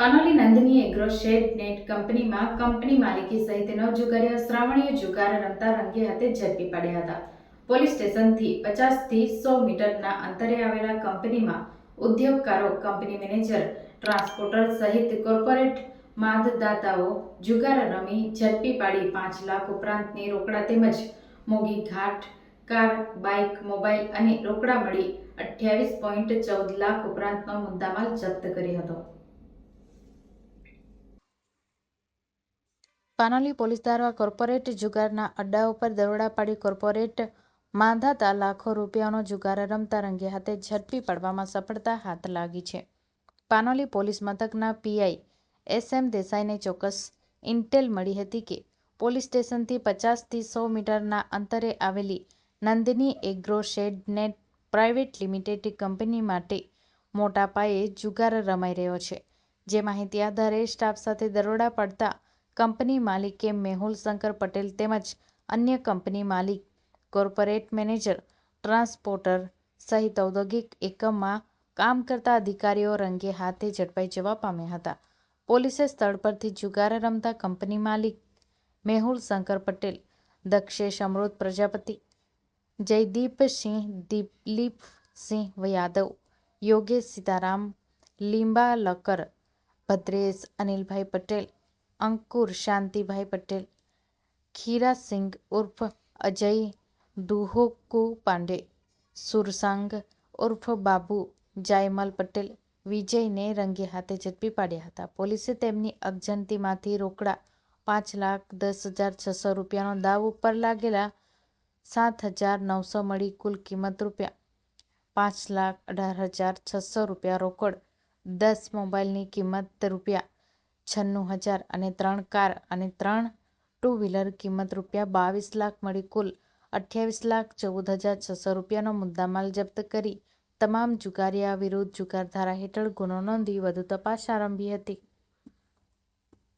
Panoli Nandani agro shade net કંપનીમાં company માલિકી સહિત નવ જુગારીઓ શ્રાવણીય જુગાર રમતા રંગે હાથે ઝડપી પાડ્યા હતા. પોલીસ સ્ટેશનથી પચાસથી સો મીટરના અંતરે આવેલા કંપનીમાં ઉદ્યોગકારો, કંપની મેનેજર, ટ્રાન્સપોર્ટર સહિત કોર્પોરેટ માદદાતાઓ જુગાર રમી ઝડપી પાડી પાંચ લાખ ઉપરાંતની રોકડા તેમજ મોગી ઘાટ, કાર, બાઇક મોબાઈલ અને રોકડા મળી અઠ્યાવીસ પોઈન્ટ ચૌદ લાખ ઉપરાંતનો મુદ્દામાલ જપ્ત કર્યો હતો. પાનોલી પોલીસ દ્વારા કોર્પોરેટ જુગારના અડ્ડાઓ પર દરોડા પાડી કોર્પોરેટ માંધાતા લાખો રૂપિયાનો જુગાર રમતા રંગે હાથે ઝડપી પાડવામાં સફળતા હાથ લાગી છે. પાનોલી પોલીસ મથકના પીઆઈ એસ એમ દેસાઈને ચોક્કસ ઇન્ટેલ મળી હતી કે પોલીસ સ્ટેશનથી પચાસથી સો મીટરના અંતરે આવેલી Nandini agro shade net private limited company માટે મોટા પાયે જુગાર રમાઈ રહ્યો છે. જે માહિતી આધારે સ્ટાફ સાથે દરોડા પડતા કંપની માલિકે મેહુલ શંકર પટેલ તેમજ અન્ય કંપની માલિક, કોર્પોરેટ મેનેજર, ટ્રાન્સપોર્ટર સહિત ઔદ્યોગિક એકમમાં કામ કરતા અધિકારીઓ રંગે હાથે ઝડપાઈ જવા પામ્યા હતા. પોલીસે સ્થળ પરથી જુગાર રમતા કંપની માલિક મેહુલ શંકર પટેલ, દક્ષેશ અમૃત પ્રજાપતિ જયદીપસિંહ દિલીપસિંહ યાદવ, યોગેશ સીતારામ લીંબાલકર ભદ્રેશ અનિલભાઈ પટેલ અંકુર, શાંતિભાઈ પટેલ ખીરાસિંગ ઉર્ફ અજય દુહોકુ પાંડે, સુરસાંગ ઉર્ફ બાબુ, જાયમલ પટેલ, વિજયને રંગે હાથે ઝડપી પાડ્યા હતા. પોલીસે તેમની અગજનતીમાંથી રોકડા પાંચ લાખ દસ હજાર છસો રૂપિયાનો દાવ ઉપર લાગેલા સાત હજાર નવસો મળી કુલ કિંમત રૂપિયા પાંચ લાખ અઢાર હજાર છસો રૂપિયા રોકડ દસ મોબાઈલની કિંમત રૂપિયા છન્નું હજાર અને ત્રણ કાર અને ત્રણ ટુ વ્હીલર કિંમત રૂપિયા બાવીસ લાખ મળી કુલ અઠ્યાવીસ લાખ ચૌદ હજાર છસો રૂપિયાનો મુદ્દામાલ જપ્ત કરી. તમામ જુગારીયા વિરુદ્ધ જુગાર ધારા હેઠળ ગુનો નોંધી વધુ તપાસ આરંભી હતી.